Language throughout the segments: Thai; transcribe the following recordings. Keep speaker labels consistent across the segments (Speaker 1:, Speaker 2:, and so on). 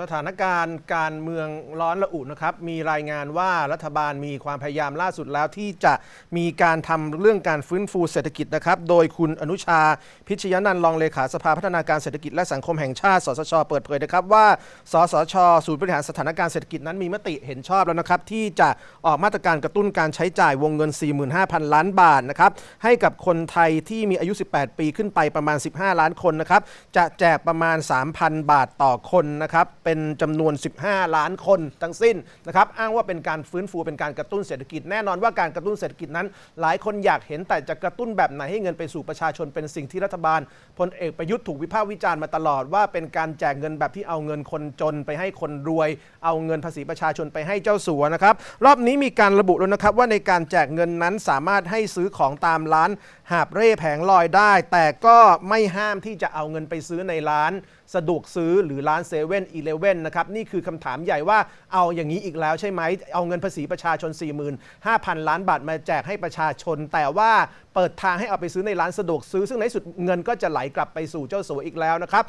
Speaker 1: สถานการณ์การเมืองร้อนระอุนะครับ มีรายงานว่ารัฐบาลมีความพยายามล่าสุดแล้วที่จะมีการทำเรื่องการฟื้นฟูเศรษฐกิจนะครับ โดยคุณอนุชา พิชยนันท์รองเลขาสภาพัฒนาการเศรษฐกิจและสังคมแห่งชาติ สสช เปิดเผยนะครับว่า สสช ศูนย์บริหารสถานการณ์เศรษฐกิจนั้นมีมติเห็นชอบแล้วนะครับ ที่จะออกมาตรการกระตุ้นการใช้จ่ายวงเงิน 45,000 ล้านบาทนะครับให้กับคนไทยที่มีอายุ 18 ปีขึ้นไปประมาณ 15 ล้านคนนะครับจะแจกประมาณ 3,000 บาทต่อคนนะครับเป็นจำนวน 15 ล้านคนทั้งสิ้นนะครับอ้างว่าเป็นการฟื้นฟูเป็นการกระตุ้นเศรษฐกิจแน่นอนว่าการกระตุ้นเศรษฐกิจนั้น หลายคนอยากเห็นแต่จะกระตุ้นแบบไหนให้เงินไปสู่ประชาชนเป็นสิ่งที่รัฐบาลพลเอกประยุทธ์ถูกวิพากษ์วิจารณ์มาตลอดว่าเป็นการแจกเงินแบบที่เอาเงินคนจนไปให้คนรวย เอาเงินภาษีประชาชนไปให้เจ้าสัวนะครับรอบนี้มีการระบุแล้วนะครับว่าในการแจกเงินนั้นสามารถให้ซื้อของตามร้านหาบเร่แผงลอยได้ แต่ก็ไม่ห้ามที่จะเอาเงินไปซื้อในร้าน สะดวกซื้อหรือร้านเซเว่นอีเลเว่นนะครับนี่คือคำถามใหญ่ว่าเอาอย่างนี้อีกแล้วใช่ไหม เอาเงินภาษีประชาชน 45,000 ล้านบาทมาแจกให้ประชาชน แต่ว่าเปิดทางให้เอาไปซื้อในร้านสะดวกซื้อ ซึ่งในที่สุดเงินก็จะไหลกลับไปสู่เจ้าสัวอีกแล้วนะครับ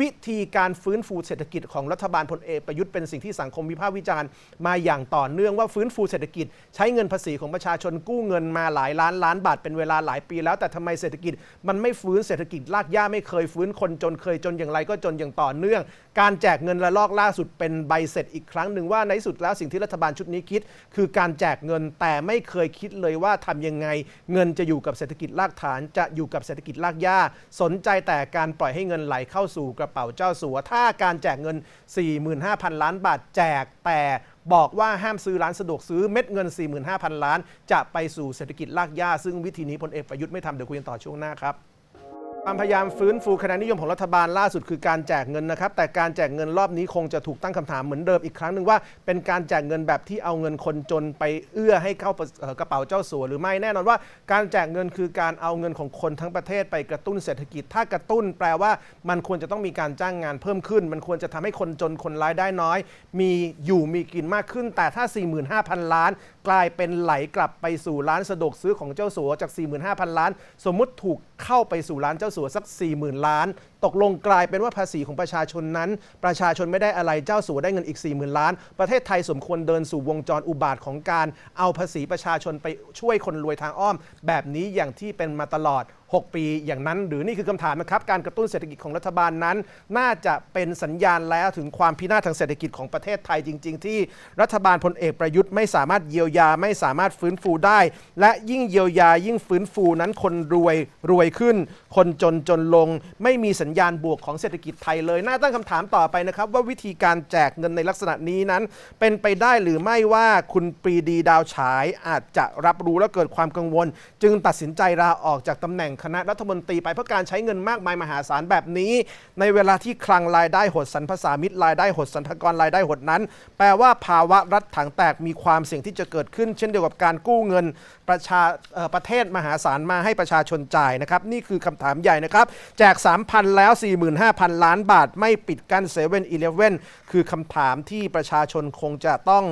Speaker 1: วิธีการฟื้นฟูเศรษฐกิจของรัฐบาลพลเอกประยุทธ์เป็นสิ่งที่สังคมวิพากษ์วิจารณ์มาอย่างต่อเนื่องว่าฟื้นฟูเศรษฐกิจ ใช้เงินภาษีของประชาชนกู้เงินมาหลายล้านล้านบาทเป็นเวลาหลายปีแล้วแต่ทำไมเศรษฐกิจ มันไม่ฟื้นเศรษฐกิจลากย่าไม่เคยฟื้นคนจนเคยจนอย่างไรก็จนอย่างต่อเนื่อง การแจกเงินระลอกล่าสุดเป็นใบเสร็จอีกครั้งหนึ่งว่าในที่สุดแล้วสิ่งที่รัฐบาลชุดนี้คิด คือการแจกเงินแต่ไม่เคยคิดเลยว่าทำยังไง เงินจะอยู่กับเศรษฐกิจรากฐานจะอยู่กับเศรษฐกิจรากหญ้า สนใจแต่การปล่อยให้เงินไหลเข้าสู่กระเป๋าเจ้าสัว ถ้าการแจกเงิน 45,000 ล้านบาทแจกแต่บอกว่าห้ามซื้อร้านสะดวกซื้อเม็ดเงิน 45,000 ล้าน จะไปสู่เศรษฐกิจรากหญ้า ซึ่งวิธีนี้พลเอกประยุทธ์ไม่ทำเดี๋ยวคุยกันต่อช่วงหน้าครับ ความพยายามฟื้นฟูคะแนนนิยมของรัฐบาลล่าสุดคือการแจกเงินนะครับ แต่การแจกเงินรอบนี้คงจะถูกตั้งคำถามเหมือนเดิมอีกครั้งหนึ่งว่า เป็นการแจกเงินแบบที่เอาเงินคนจนไปเอื้อให้เข้ากระเป๋าเจ้าสัวหรือไม่แน่นอนว่า การแจกเงินคือการเอาเงินของคนทั้งประเทศไปกระตุ้นเศรษฐกิจ ถ้ากระตุ้นแปลว่ามันควรจะต้องมีการจ้างงานเพิ่มขึ้น มันควรจะทำให้คนจนคนรายได้น้อย มีอยู่มีกินมากขึ้น แต่ถ้า 45,000 ล้าน กลายเป็นไหลกลับไปสู่ร้านสะดวกซื้อของเจ้าสัวจาก 45,000 ล้าน สมมุติถูกเข้าไปสู่ร้านเจ้าสัวสัก 40,000 ล้านตกลงกลายเป็นว่าภาษีของประชาชนนั้น ประชาชนไม่ได้อะไรเจ้าสัวได้เงินอีก 40,000 ล้าน ประเทศไทยสมควรเดินสู่วงจรอุบาทของการเอาภาษีประชาชนไปช่วยคนรวยทางอ้อม แบบนี้อย่างที่เป็นมาตลอด 6 ปีอย่างนั้น หรือนี่คือคำถามนะครับ การกระตุ้นเศรษฐกิจของรัฐบาลนั้น น่าจะเป็นสัญญาณแล้วถึงความพินาศทางเศรษฐกิจของประเทศไทยจริง ๆ ที่รัฐบาลพลเอกประยุทธ์ไม่สามารถเยียวยาไม่สามารถฟื้นฟูได้ และยิ่งเยียวยายิ่งฟื้นฟูนั้นคนรวยรวยขึ้น คนจนจนลงไม่มีสัญญาณบวกของเศรษฐกิจไทยเลยน่าตั้งคำถามต่อไปนะครับ ว่าวิธีการแจกเงินในลักษณะนี้นั้น เป็นไปได้หรือไม่ว่าคุณปรีดีดาวฉายอาจจะรับรู้และเกิดความกังวล จึงตัดสินใจลาออกจากตำแหน่งคณะรัฐมนตรีไปเพราะการใช้เงินมากมายมหาศาลแบบนี้ ในเวลาที่คลังรายได้หดสรรพสามิตรรายได้หดสรรพกรรายได้หดนั้น แปลว่าภาวะรัฐถังแตกมีความเสี่ยงที่จะเกิดขึ้น เช่นเดียวกับการกู้เงินประชาเอ่อประเทศมหาศาลมาให้ประชาชนจ่ายนะครับนี่คือคำถามใหญ่นะครับแจก 3,000แล้ว 45,000 ล้านบาท ไม่ปิดกั้นเซเว่นอีเลฟเว่นคือคำถามที่ประชาชนคงจะต้อง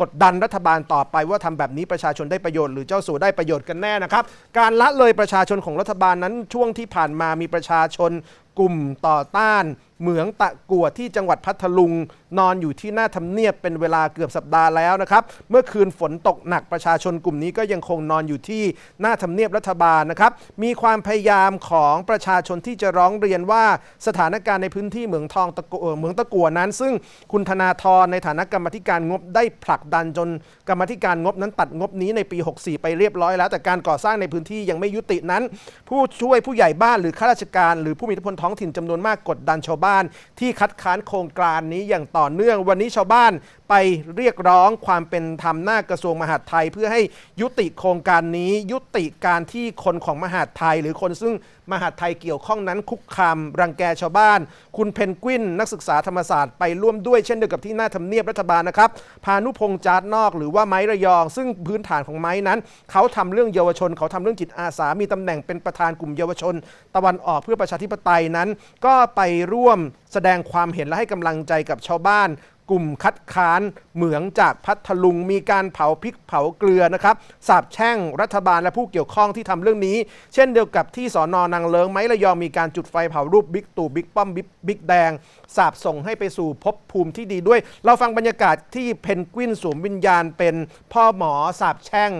Speaker 1: กดดันรัฐบาลต่อไปว่าทำแบบนี้ประชาชนได้ประโยชน์หรือเจ้าสัวได้ประโยชน์กันแน่นะครับ การละเลยประชาชนของรัฐบาลนั้นช่วงที่ผ่านมามีประชาชนกลุ่มต่อต้านเหมืองตะกัวที่จังหวัดพัทลุง นอนอยู่ที่หน้าทำเนียบเป็นเวลาเกือบสัปดาห์แล้วนะครับ เมื่อคืนฝนตกหนักประชาชนกลุ่มนี้ก็ยังคงนอนอยู่ที่หน้าทำเนียบรัฐบาลนะครับ มีความพยายามของประชาชนที่จะร้องเรียนว่าสถานการณ์ในพื้นที่เหมืองทองตะกัวเหมืองตะกัวนั้น ซึ่งคุณธนาธรในฐานะกรรมธิการงบได้ผลักดันจนกรรมธิการงบนั้นตัดงบนี้ในปี 64 ไปเรียบร้อยแล้ว แต่การก่อสร้างในพื้นที่ยังไม่ยุตินั้น ผู้ช่วยผู้ใหญ่บ้านหรือข้าราชการ หรือผู้มีอิทธิพลท้องถิ่นจำนวนมากกดดันชาวบ้าน ที่คัดค้านโครงการนี้อย่างต่อเนื่อง วันนี้ชาวบ้าน ไปเรียกร้องความเป็นธรรมหน้ากระทรวงมหาดไทย เพื่อให้ยุติโครงการนี้ยุติการที่คนของมหาดไทย หรือคนซึ่งมหาดไทยเกี่ยวข้องนั้นคุกคามรังแกชาวบ้าน คุณเพนกวินนักศึกษาธรรมศาสตร์ไปร่วมด้วยเช่นเดียวกับที่หน้าทำเนียบรัฐบาลนะครับพานุพงษ์จาร์ดนอกหรือว่าไม้ระยอง ซึ่งพื้นฐานของไม้นั้น เขาทำเรื่องเยาวชน เขาทำเรื่องจิตอาสามีตำแหน่งเป็นประธานกลุ่มเยาวชน ตะวันออกเพื่อประชาธิปไตยนั้น ก็ไปร่วมแสดงความเห็นและให้กำลังใจกับชาวบ้าน กลุ่มคัดค้านเหมืองจากพัทลุงมีการเผาพริกเผาเกลือนะครับสาบแช่งรัฐบาลและผู้เกี่ยวข้องที่ทำเรื่องนี้ เช่นเดียวกับที่สอนอนางเลิงไม้ระยองมีการจุดไฟเผารูปบิ๊กตู่บิ๊กป้อมบิ๊กบิ๊กแดงสาบส่งให้ไปสู่ภพภูมิที่ดีด้วย เราฟังบรรยากาศที่เพนกวินสวมวิญญาณเป็นพ่อหมอสาบแช่ง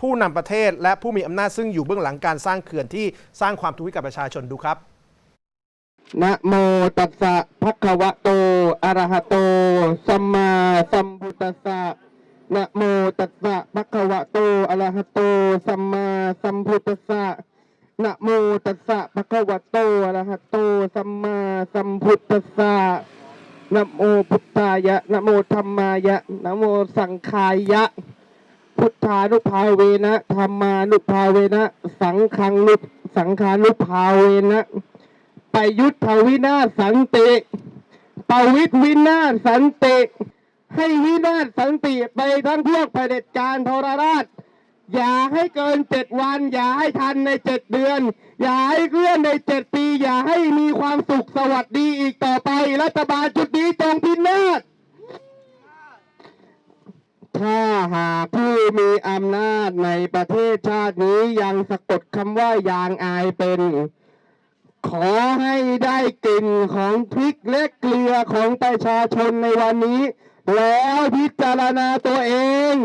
Speaker 1: ผู้นำประเทศและผู้มีอำนาจซึ่งอยู่เบื้องหลังการสร้างเขื่อนที่สร้างความทุกข์ให้กับประชาชนดูครับ
Speaker 2: นะโมตัสสะภะคะวะโต อะระหะโต สัมมาสัมพุทธัสสะนะโมตัสสะภะคะวะโต อะระหะโต สัมมาสัมพุทธัสสะนะโมตัสสะภะคะวะโต อะระหะโต สัมมาสัมพุทธัสสะนะโมพุทธายะนะโมธัมมายะนะโมสังฆายะ พุทธานุภาเวนะธรรมานุภาเวนะ สังฆังนุสังฆานุภาเวนะ ปยุทธวินาศสันติปวิทย์วินาศสันติ ให้วินาศสันติไปทั้งพวกเผด็จการทรราช อย่าให้เกินเจ็ดวัน อย่าให้ทันในเจ็ดเดือน อย่าให้เคลื่อนในเจ็ดปี อย่าให้มีความสุขสวัสดีอีกต่อไป รัฐบาลชุดนี้จงพินาศถ้าหากผู้มีอำนาจในประเทศชาตินี้ยังสะกดคำว่ายางอายเป็น ขอให้ได้กลิ่นของพริกและเกลือของประชาชนในวันนี้ แล้วพิจารณาตัวเอง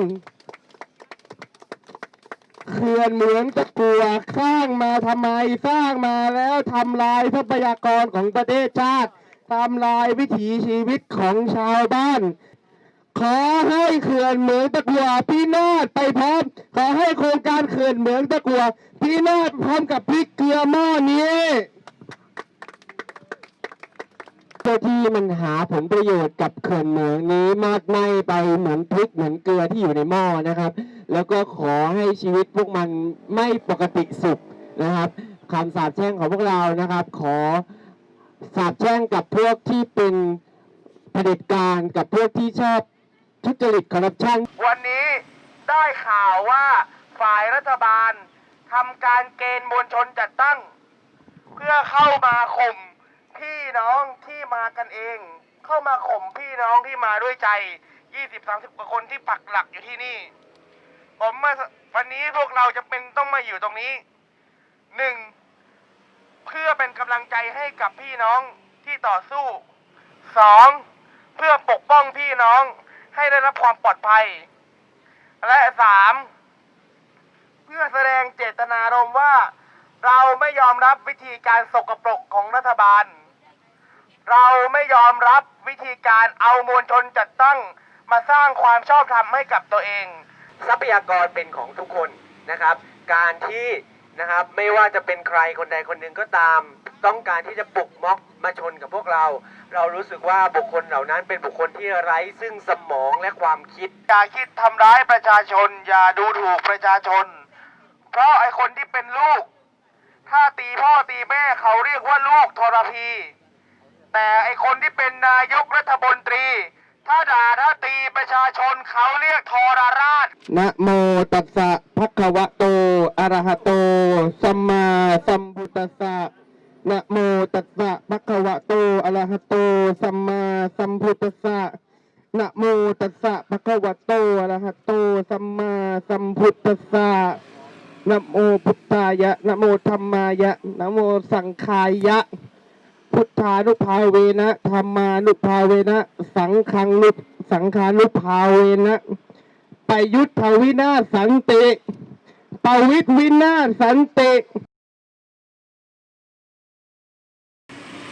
Speaker 2: เขื่อนเหมืองตะกัวสร้างมาทำไมสร้างมาแล้วทำลายทรัพยากรของประเทศชาติทำลายวิถีชีวิตของชาวบ้าน ขอให้เขื่อนเหมืองตะกัวพินาศไปพร้อมขอให้โครงการเขื่อนเหมืองตะกัวพินาศพร้อมกับพริกเกลือหม้อนี้ เจ้าที่มันหาผลประโยชน์กับเขื่อนเหมืองนี้มากไม่ไปเหมือนพริกเหมือนเกลือที่อยู่ในหม้อนะครับ แล้วก็ขอให้ชีวิตพวกมันไม่ปกติสุขนะครับคำสาปแช่งของพวกเรานะครับ ขอสาปแช่งกับพวกที่เป็นเผด็จการกับพวกที่ชอบทุจริตคอร์รัปชัน
Speaker 3: วันนี้ได้ข่าวว่าฝ่ายรัฐบาลทำการเกณฑ์มวลชนจัดตั้ง เพื่อเข้ามาข่ม พี่น้องที่มากันเอง เข้ามาข่มพี่น้องที่มาด้วยใจ 20-30กว่าคนที่ปักหลักอยู่ที่นี่ ผมมาวันนี้พวกเราจะเป็นต้องมาอยู่ตรงนี้หนึ่งเพื่อเป็นกำลังใจให้กับพี่น้องที่ต่อสู้สองเพื่อปกป้องพี่น้องให้ได้รับความปลอดภัย และสามเพื่อแสดงเจตนารมณ์ว่าเราไม่ยอมรับวิธีการสกปรกของรัฐบาล เราไม่ยอมรับวิธีการเอามวลชนจัดตั้ง มาสร้างความชอบธรรมให้กับตัวเอง
Speaker 4: ทรัพยากรเป็นของทุกคนนะครับ การที่นะครับไม่ว่าจะเป็นใครคนใดคนหนึ่งก็ตาม ต้องการที่จะปลุกม็อกมาชนกับพวกเรา เรารู้สึกว่าบุคคลเหล่านั้นเป็นบุคคลที่ไร้ซึ่งสมองและความคิด
Speaker 3: อย่าคิดทำร้ายประชาชน อย่าดูถูกประชาชน เพราะไอคนที่เป็นลูก ถ้าตีพ่อตีแม่เขาเรียกว่าลูกทรพี แต่ไอคนที่เป็นนายกรัฐมนตรี ถ้าด่าถ้าตีประชาชนเขาเรียกทรราช
Speaker 2: นะโมตัสสะภะคะวะโตอะระหะโต สัมมาสัมพุทธัสสะนะโมตัสสะภะคะวะโตอะระหะโต สัมมาสัมพุทธัสสะนะโมตัสสะภะคะวะโตอะระหะโต สัมมาสัมพุทธัสสะนะโมพุทธายะนะโมธัมมายะนะโมสังฆายะ พุทธานุภาเวนะธรรมานุภาเวนะ สังฆังนุสังฆานุภาเวนะไปยุทธวินาศสันติปวิทวินาศสันติ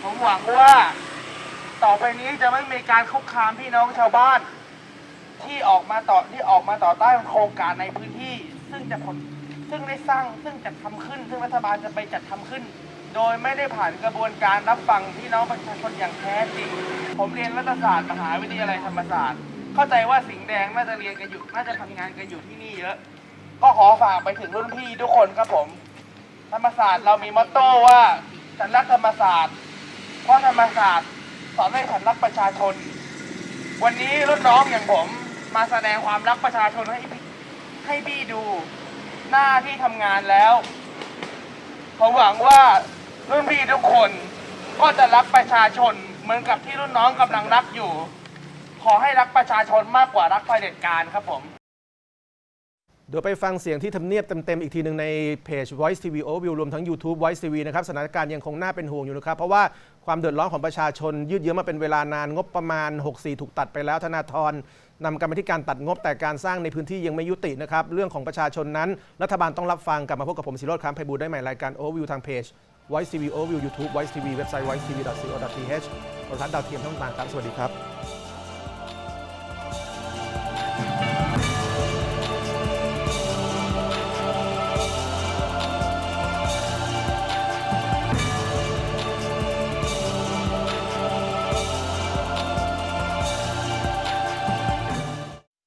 Speaker 3: ผมหวังว่า ต่อไปนี้จะไม่มีการคุกคามพี่น้องชาวบ้าน ที่ออกมาต่อที่ออกมาต่อต้านโครงการในพื้นที่ ซึ่งจะผลซึ่งได้สร้างซึ่งจัดทำขึ้น ซึ่งรัฐบาลจะไปจัดทำขึ้น โดยไม่ได้ผ่านกระบวนการรับฟังพี่น้องประชาชนอย่างแท้จริง ผมเรียนรัฐศาสตร์มหาวิทยาลัยธรรมศาสตร์ เข้าใจว่าสิงห์แดงน่าจะเรียนกันอยู่ น่าจะทำงานกันอยู่ที่นี่เยอะ ก็ขอฝากไปถึงรุ่นพี่ทุกคนครับผม ธรรมศาสตร์เรามีมอตโต้ว่าฉันรักธรรมศาสตร์ เพราะธรรมศาสตร์สอนให้ฉันรักประชาชน วันนี้รุ่นน้องอย่างผม มาแสดงความรักประชาชนให้พี่ให้พี่ดู หน้าที่ทำงานแล้ว ผมหวังว่า รุ่นพี่ทุกคนก็จะรักประชาชนเหมือนกับที่รุ่นน้องกำลังรักอยู่ ขอให้รักประชาชนมากกว่ารักเผด็จการครับผม
Speaker 1: เดี๋ยวไปฟังเสียงที่ทำเนียบเต็ม ๆ อีกทีหนึ่งในเพจ Voice TV Overview รวมทั้ง YouTube Voice TV นะครับสถานการณ์ยังคงน่าเป็นห่วงอยู่นะครับ เพราะว่าความเดือดร้อนของประชาชน ยืดเยื้อมาเป็นเวลานานงบประมาณ 64 ถูกตัดไปแล้วธนาธรนำกรรมธิการตัดงบแต่การสร้างในพื้นที่ยังไม่ยุตินะครับเรื่องของประชาชนนั้น รัฐบาลต้องรับฟังกลับมาพบกับผมสิโรธคำไพบูลได้ใหม่รายการ Overview ทางเพจ Voice TV Overview YouTube Voice TV เว็บไซต์ voicetv.co.th โทรทัศน์ดาวเทียมช่องต่างครับ สวัสดีครับ